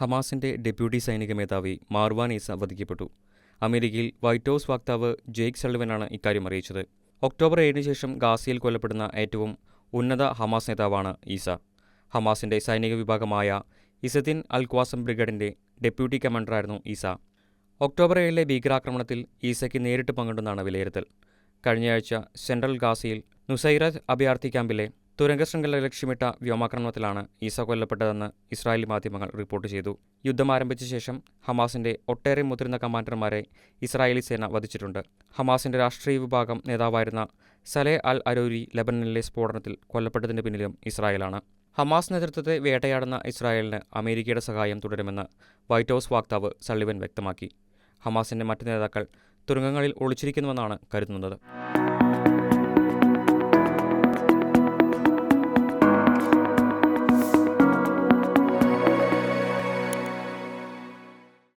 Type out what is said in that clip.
ഹമാസിന്റെ ഡെപ്യൂട്ടി സൈനിക മേധാവി മാർവാൻ ഈസ വധിക്കപ്പെട്ടു. അമേരിക്കയിൽ വൈറ്റ് ഹൗസ് വക്താവ് ജെയ്ക്ക് സള്ളിവനാണ് ഇക്കാര്യം അറിയിച്ചത്. ഒക്ടോബർ ഏഴിന് ശേഷം ഗാസയിൽ കൊല്ലപ്പെടുന്ന ഏറ്റവും ഉന്നത ഹമാസ് നേതാവാണ് ഈസ. ഹമാസിന്റെ സൈനിക വിഭാഗമായ ഇസദ്ദീൻ അൽ ക്വാസം ബ്രിഗേഡിന്റെ ഡെപ്യൂട്ടി കമാൻഡറായിരുന്നു ഈസ. ഒക്ടോബർ ഏഴിലെ ഭീകരാക്രമണത്തിൽ ഈസയ്ക്ക് നേരിട്ട് പങ്കുണ്ടെന്നാണ് വിലയിരുത്തൽ. കഴിഞ്ഞയാഴ്ച സെൻട്രൽ ഗാസയിൽ നുസൈറ അഭയാർത്ഥി ക്യാമ്പിലെ തുരങ്ക ശൃംഖല ലക്ഷ്യമിട്ട വ്യോമാക്രമണത്തിലാണ് ഈസ കൊല്ലപ്പെട്ടതെന്ന് ഇസ്രായേലി മാധ്യമങ്ങൾ റിപ്പോർട്ട് ചെയ്തു. യുദ്ധം ആരംഭിച്ച ശേഷം ഹമാസിന്റെ ഒട്ടേറെ മുതിർന്ന കമാൻഡർമാരെ ഇസ്രായേലി സേന വധിച്ചിട്ടുണ്ട്. ഹമാസിന്റെ രാഷ്ട്രീയ വിഭാഗം നേതാവായിരുന്ന സലേ അൽ അരൂരി ലബനനിലെ സ്ഫോടനത്തിൽ കൊല്ലപ്പെട്ടതിന് പിന്നിലും ഇസ്രായേലാണ്. ഹമാസ് നേതൃത്വത്തെ വേട്ടയാടുന്ന ഇസ്രായേലിന് അമേരിക്കയുടെ സഹായം തുടരുമെന്ന് വൈറ്റ് ഹൗസ് വാക്താവ് സള്ളിവൻ വ്യക്തമാക്കി. ഹമാസിന്റെ മറ്റ് നേതാക്കൾ തുരങ്കങ്ങളിൽ ഒളിച്ചിരിക്കുന്നുവെന്നാണ് കരുതുന്നത്.